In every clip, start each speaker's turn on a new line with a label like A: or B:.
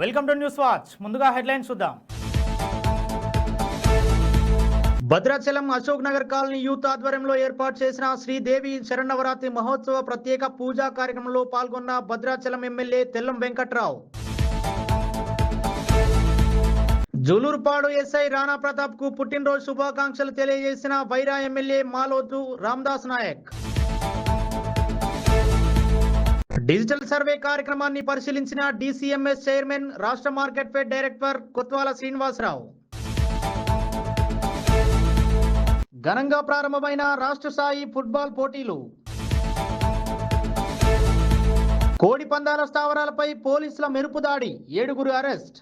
A: Welcome to news watch. ముందుగా headline చూద్దాం. Bhadrachalam Ashok Nagar colony youth ఆధ్వర్యంలో ఏర్పాటు చేసిన శ్రీదేవి శరణవరాత్రి మహోత్సవ ప్రత్యేక పూజా కార్యక్రమంలో పాల్గొన్న భద్రాచలం ఎమ్మెల్యే తెల్లం వెంకట్రావు. జూలూరుపాడు ఎస్ఐ రాణా ప్రతాప్కు పుట్టినరోజు శుభాకాంక్షలు తెలియజేసిన Wyra MLA Maloth Ramdas Naik. Digital survey కార్యక్రమాన్ని పరిశీలించిన డిసిఎంఎస్ చైర్మన్ రాష్ట్ర market fed director Kothwala Srinivasarao. ఘనంగా ప్రారంభమైన రాష్ట్ర స్థాయి ఫుట్బాల్ పోటీలు. కోడి పందాల స్థావరాలపై పోలీసుల మెరుపు దాడి ఏడుగురు అరెస్ట్.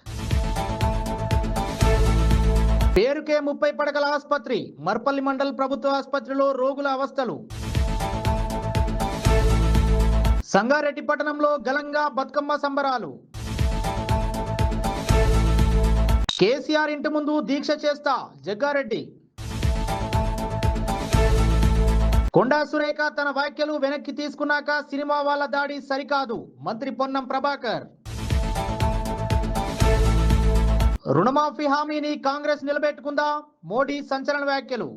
A: పేరుకే ముప్పై పడకల ఆసుపత్రి మర్పల్లి మండల్ ప్రభుత్వ ఆసుపత్రిలో రోగుల అవస్థలు. సంగారెడ్డి పట్టణంలో గలంగా బతుకమ్మ సంబరాలు. కేసీఆర్ ఇంటి ముందు దీక్ష చేస్తా జగ్గారెడ్డి. కొండా సురేఖ తన వ్యాఖ్యలు వెనక్కి తీసుకున్నాక సినిమా వాళ్ళ దాడి సరికాదు మంత్రి పొన్నం ప్రభాకర్. రుణమాఫీ హామీని కాంగ్రెస్ నిలబెట్టుకుందా? మోడీ సంచలన వ్యాఖ్యలు.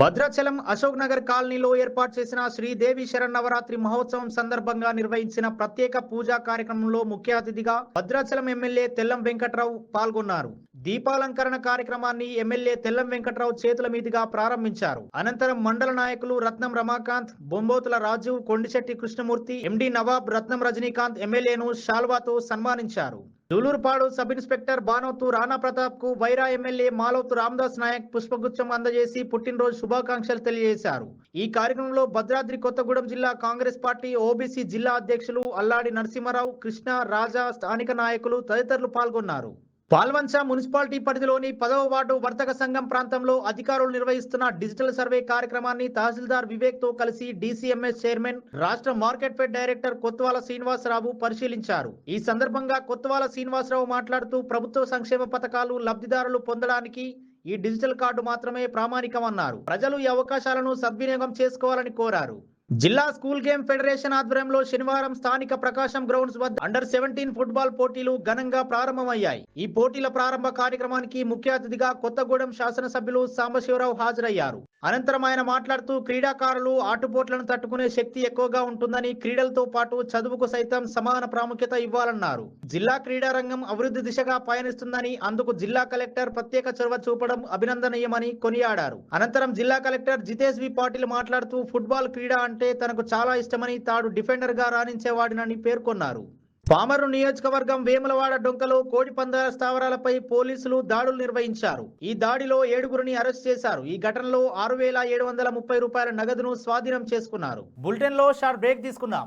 A: భద్రాచలం అశోక్ నగర్ కాలనీలో ఏర్పాటు చేసిన శ్రీదేవి శరన్నవరాత్రి మహోత్సవం సందర్భంగా నిర్వహించిన ప్రత్యేక పూజా కార్యక్రమంలో ముఖ్య అతిథిగా భద్రాచలం ఎమ్మెల్యే తెల్లం వెంకట్రావు పాల్గొన్నారు. దీపాలంకరణ కార్యక్రమాన్ని ఎమ్మెల్యే తెల్లం వెంకట్రావు చేతుల మీదుగా ప్రారంభించారు. అనంతరం మండల నాయకులు రత్నం రమాకాంత్ బొంబోతుల రాజు కొండిశెట్టి కృష్ణమూర్తి ఎండి నవాబ్ రత్నం రజనీకాంత్ ఎమ్మెల్యేను శాల్వాతో సన్మానించారు. దూలూరుపాడు సబ్ ఇన్స్పెక్టర్ బానోతు రాణా ప్రతాప్కు వైరా ఎమ్మెల్యే మాలోతు రామదాస్ నాయక్ పుష్పగుచ్చం అందజేసి పుట్టినరోజు శుభాకాంక్షలు తెలియజేశారు. ఈ కార్యక్రమంలో భద్రాద్రి కొత్తగూడెం జిల్లా కాంగ్రెస్ పార్టీ ఓబీసీ జిల్లా అధ్యక్షులు అల్లాడి నరసింహారావు కృష్ణ రాజా స్థానిక నాయకులు తదితరులు పాల్గొన్నారు. పాల్వంచ మున్సిపాలిటీ పరిధిలోని పదవ వార్డు వర్తక సంఘం ప్రాంతంలో అధికారులు నిర్వహిస్తున్న డిజిటల్ సర్వే కార్యక్రమాన్ని తహసీల్దార్ వివేక్తో కలిసి డిసిఎంఎస్ చైర్మన్ రాష్ట్ర market fed director Kothwala Srinivasarao పరిశీలించారు. ఈ సందర్భంగా కొత్వాల శ్రీనివాసరావు మాట్లాడుతూ ప్రభుత్వ సంక్షేమ పథకాలు లబ్ధిదారులు పొందడానికి ఈ డిజిటల్ కార్డు మాత్రమే ప్రామాణికమన్నారు. ప్రజలు ఈ అవకాశాలను సద్వినియోగం చేసుకోవాలని కోరారు. జిల్లా స్కూల్ గేమ్ ఫెడరేషన్ ఆధ్వర్యంలో శనివారం స్థానిక ప్రకాశం గ్రౌండ్స్ వద్ద అండర్ సెవెంటీన్ ఫుట్బాల్ పోటీలు ఘనంగా ప్రారంభమయ్యాయి. ఈ పోటీల ప్రారంభ కార్యక్రమానికి ముఖ్య అతిథిగా కొత్తగూడెం శాసనసభ్యులు సాంబశివరావు హాజరయ్యారు. అనంతరం ఆయన మాట్లాడుతూ క్రీడాకారులు ఆటుపోట్లను తట్టుకునే శక్తి ఎక్కువగా ఉంటుందని క్రీడలతో పాటు చదువుకు సైతం సమాన ప్రాముఖ్యత ఇవ్వాలన్నారు. జిల్లా క్రీడా రంగం అభివృద్ధి దిశగా పయనిస్తుందని అందుకు జిల్లా కలెక్టర్ ప్రత్యేక చొరవ చూపడం అభినందనీయమని కొనియాడారు. అనంతరం జిల్లా కలెక్టర్ జితేష్ వి పాటిల్ మాట్లాడుతూ ఫుట్బాల్ క్రీడ అంటే తనకు చాలా ఇష్టమని తాడు డిఫెండర్గా రాణించేవాడినని పేర్కొన్నారు. పామరు నియోజకవర్గం వేములవాడ డొంకలో కోడి పందాల స్థావరాలపై పోలీసులు దాడులు నిర్వహించారు. ఈ దాడిలో ఏడుగురిని అరెస్ట్ చేశారు. ఈ ఘటనలో ఆరు వేల ఏడు వందల ముప్పై రూపాయల నగదును స్వాధీనం చేసుకున్నారు. బులెటిన్లో షార్ట్ బ్రేక్ తీసుకుందాం.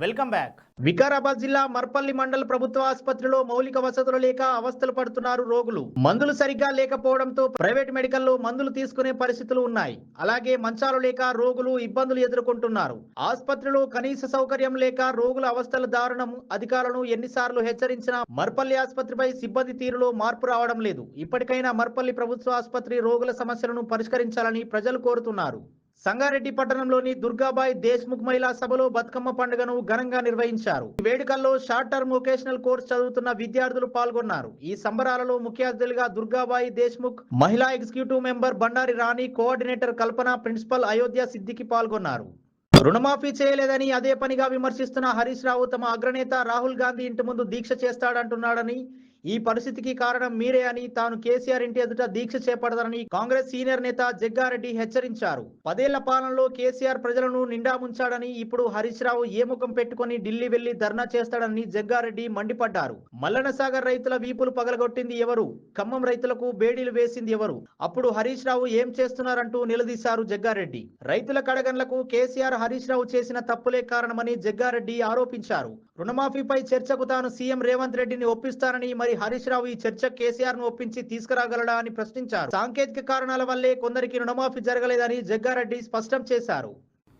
A: Welcome back. వికారాబాద్ జిల్లా మర్పల్లి మండల ప్రభుత్వ ఆసుపత్రిలో మౌలిక వసతులు లేక అవస్థలు పడుతున్నారు రోగులు. మందులు సరిగ్గా లేకపోవడంతో ప్రైవేట్ మెడికల్లో మందులు తీసుకునే పరిస్థితులు ఉన్నాయి. అలాగే మంచాలు లేక రోగులు ఇబ్బందులు ఎదుర్కొంటున్నారు. ఆసుపత్రిలో కనీస సౌకర్యం లేక రోగుల అవస్థల దారుణం అధికారులను ఎన్నిసార్లు హెచ్చరించినా మర్పల్లి ఆసుపత్రిపై సిబ్బంది తీరులో మార్పు రావడం లేదు. ఇప్పటికైనా మర్పల్లి ప్రభుత్వ ఆసుపత్రి రోగుల సమస్యలను పరిష్కరించాలని ప్రజలు కోరుతున్నారు. సంగారెడ్డి పట్టణంలోని దుర్గాబాయ్ దేశ్ముఖ్ మహిళా సభలో బతుకమ్మ పండుగను ఘనంగా నిర్వహించారు. ఈ వేడుకల్లో షార్ట్ టర్మ్ వొకేషనల్ కోర్స్ చదువుతున్న విద్యార్థులు పాల్గొన్నారు. ఈ సంబరాలలో ముఖ్య అతిథులుగా దుర్గాబాయి దేశ్ముఖ్ మహిళా executive member Bandari Rani coordinator Kalpana principal Ayodhya Siddiqui పాల్గొన్నారు. రుణమాఫీ చేయలేదని అదే పనిగా విమర్శిస్తున్న హరీష్ రావు తమ అగ్రనేత రాహుల్ గాంధీ ఇంటి ముందు దీక్ష చేస్తాడంటున్నాడని ఈ పరిస్థితికి కారణం మీరే అని తాను కేసీఆర్ ఇంటి ఎదుట దీక్ష చేపడతారని కాంగ్రెస్ సీనియర్ నేత జగ్గారెడ్డి హెచ్చరించారు. పదేళ్ళ పాలనలో కేసీఆర్ ప్రజలను నిండా ముంచాడని ఇప్పుడు హరీష్ రావు ఏ ముఖం పెట్టుకుని ఢిల్లీ వెళ్ళి ధర్నా చేస్తాడని జగ్గారెడ్డి మండిపడ్డారు. మల్లనసాగర్ రైతుల వీపులు పగలగొట్టింది ఎవరు? ఖమ్మం రైతులకు బేడీలు వేసింది ఎవరు? అప్పుడు హరీష్ రావు ఏం చేస్తున్నారంటూ నిలదీశారు జగ్గారెడ్డి. రైతుల కడగన్లకు కేసీఆర్ హరీష్ రావు చేసిన తప్పులే కారణమని జగ్గారెడ్డి ఆరోపించారు. రుణమాఫీపై చర్చకు తాను సీఎం రేవంత్ రెడ్డిని ఒప్పిస్తానని మరి హరీష్ రావు ఈ చర్చ కేసీఆర్ను ఒప్పించి తీసుకురాగలడా అని ప్రశ్నించారు. సాంకేతిక కారణాల వల్లే కొందరికి రుణమాఫీ జరగలేదని జగ్గారెడ్డి స్పష్టం చేశారు.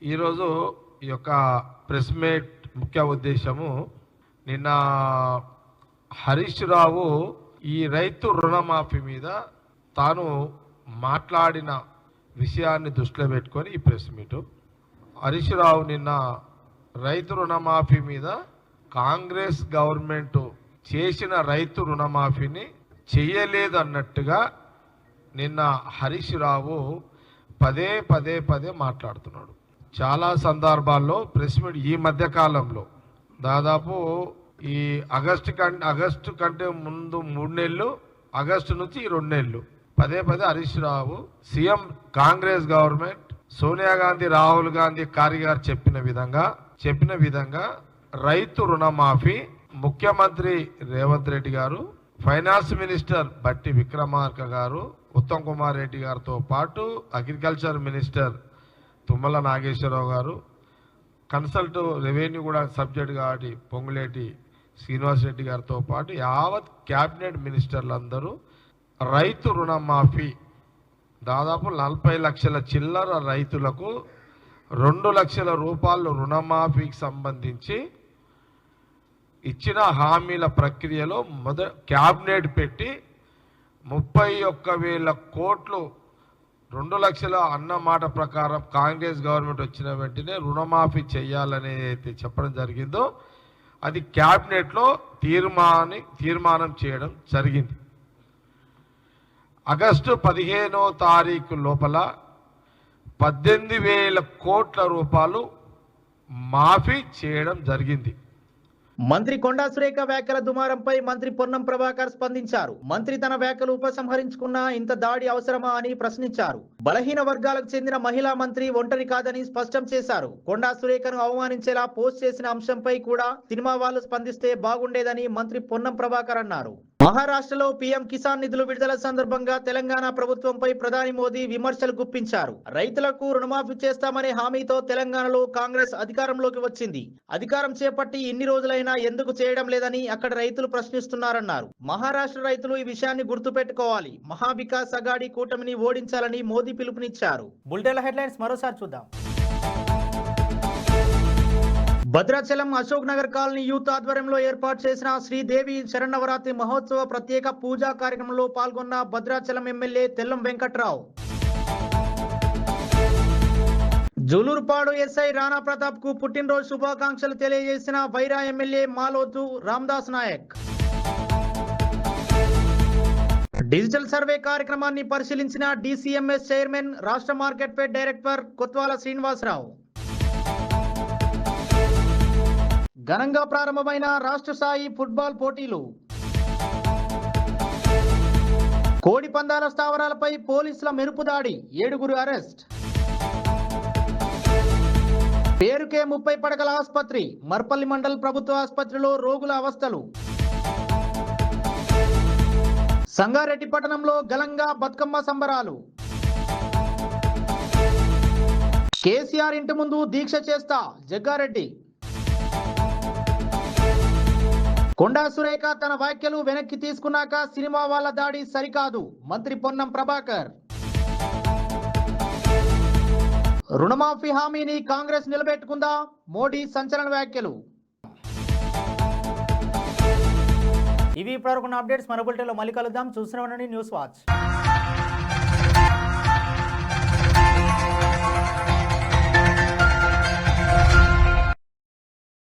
B: ఈరోజు ఈ యొక్క ప్రెస్ మీట్ ముఖ్య ఉద్దేశము నిన్న హరీష్ రావు ఈ రైతు రుణమాఫీ మీద తాను మాట్లాడిన విషయాన్ని దృష్టిలో పెట్టుకొని ఈ ప్రెస్ మీటు. హరీష్ రావు నిన్న రైతు రుణమాఫీ మీద కాంగ్రెస్ గవర్నమెంట్ చేసిన రైతు రుణమాఫీని చేయలేదన్నట్టుగా నిన్న హరీష్ రావు పదే పదే పదే మాట్లాడుతున్నాడు. చాలా సందర్భాల్లో ప్రెస్ మీట్ ఈ మధ్య కాలంలో. దాదాపు ఈ ఆగస్టు కంటే ఆగస్టు కంటే ముందు మూడు నెలలు ఆగస్టు నుంచి రెండు నెలలు. పదే పదే హరీష్ రావు సీఎం కాంగ్రెస్ గవర్నమెంట్ సోనియా గాంధీ రాహుల్ గాంధీ ఖార్గే చెప్పిన విధంగా చెప్పిన విధంగా రైతు రుణమాఫీ ముఖ్యమంత్రి రేవంత్ రెడ్డి గారు ఫైనాన్స్ మినిస్టర్ బట్టి విక్రమార్క గారు ఉత్తమ్ కుమార్ రెడ్డి గారితో పాటు అగ్రికల్చర్ మినిస్టర్ తుమ్మల నాగేశ్వరరావు గారు కన్సల్ట్ రెవెన్యూ కూడా సబ్జెక్ట్ కాబట్టి పొంగులేటి శ్రీనివాస్ రెడ్డి గారితో పాటు యావత్ క్యాబినెట్ మినిస్టర్లందరూ రైతు రుణమాఫీ దాదాపు నలభై లక్షల చిల్లర రైతులకు రెండు లక్షల రూపాయలు రుణమాఫీకి సంబంధించి ఇచ్చిన హామీల ప్రక్రియలో మొద క్యాబినెట్ పెట్టి ముప్పై ఒక్క వేల కోట్లు రెండు లక్షల అన్న మాట ప్రకారం కాంగ్రెస్ గవర్నమెంట్ వచ్చిన వెంటనే రుణమాఫీ చేయాలని అయితే చెప్పడం జరిగిందో అది క్యాబినెట్లో తీర్మాని తీర్మానం చేయడం జరిగింది. ఆగస్టు పదిహేనో తారీఖు లోపల పద్దెనిమిది వేల కోట్ల రూపాయలు మాఫీ చేయడం జరిగింది.
A: మంత్రి కొండా సురేఖ వ్యాఖ్యల దుమారంపై మంత్రి పొన్నం ప్రభాకర్ స్పందించారు. మంత్రి తన వ్యాఖ్యలు ఉపసంహరించుకున్నా ఇంత దాడి అవసరమా అని ప్రశ్నించారు. బలహీన వర్గాలకు చెందిన మహిళా మంత్రి ఒంటరి కాదని స్పష్టం చేశారు. కొండా సురేఖను అవమానించేలా పోస్ట్ చేసిన అంశంపై కూడా సినిమా వాళ్ళు స్పందిస్తే బాగుండేదని మంత్రి పొన్నం ప్రభాకర్ అన్నారు. మహారాష్ట్రలో పీఎం కిసాన్ నిధులు విడుదల సందర్భంగా తెలంగాణ ప్రభుత్వంపై ప్రధాని మోదీ విమర్శలు గుప్పించారు. రైతులకు రుణమాఫీ చేస్తామనే హామీతో తెలంగాణలో కాంగ్రెస్ అధికారంలోకి వచ్చింది. అధికారం చేపట్టి ఇన్ని రోజులైనా ఎందుకు చేయడం లేదని అక్కడ రైతులు ప్రశ్నిస్తున్నారన్నారు. మహారాష్ట్ర రైతులు ఈ విషయాన్ని గుర్తుపెట్టుకోవాలి. మహావికాస్ అగాడి కూటమిని ఓడించాలని మోదీ పిలుపునిచ్చారు. బులెటిన్ హెడ్లైన్స్ మరోసారి చూద్దాం. భద్రాచలం అశోక్ నగర్ కాలనీ యూత్ ఆధ్వర్యంలో ఏర్పాటు చేసిన శ్రీదేవి శరణవరాత్రి మహోత్సవ ప్రత్యేక పూజా కార్యక్రమంలో పాల్గొన్న భద్రాచలం ఎమ్మెల్యే తెల్లం వెంకట్రావు. జూలూరుపాడు ఎస్ఐ రాణా ప్రతాప్కు పుట్టినరోజు శుభాకాంక్షలు తెలియజేసిన Wyra MLA Maloth Ramdas Naik. Digital survey కార్యక్రమాన్ని పరిశీలించిన డిసిఎంఎస్ చైర్మన్ రాష్ట్ర market fed director Kothwala Srinivasarao. ఘనంగా ప్రారంభమైన రాష్ట్ర స్థాయి ఫుట్బాల్ పోటీలు. కోడి పందాల స్థావరాలపై పోలీసుల మెరుపు దాడి ఏడుగురు అరెస్ట్. పేరుకే ముప్పై పడకల ఆసుపత్రి మర్పల్లి మండల్ ప్రభుత్వ ఆసుపత్రిలో రోగుల అవస్థలు. సంగారెడ్డి పట్టణంలో గలంగా బతుకమ్మ సంబరాలు. కేసీఆర్ ఇంటి ముందు దీక్ష చేస్తా జగ్గారెడ్డి. కొండా సురేఖ తన వ్యాఖ్యలు వెనక్కి తీసుకున్నాక సినిమా వాళ్ళ దాడి సరికాదు మంత్రి పొన్నం ప్రభాకర్. రుణమాఫీ హామీని కాంగ్రెస్ నిలబెట్టుకుందా మోడీ సంచలన వ్యాఖ్యలు. ఇవి ఇప్పటివరకు అప్డేట్స్ మన బులెటిన్లో మళ్ళీ కలుద్దాం. చూసిన న్యూస్ వాచ్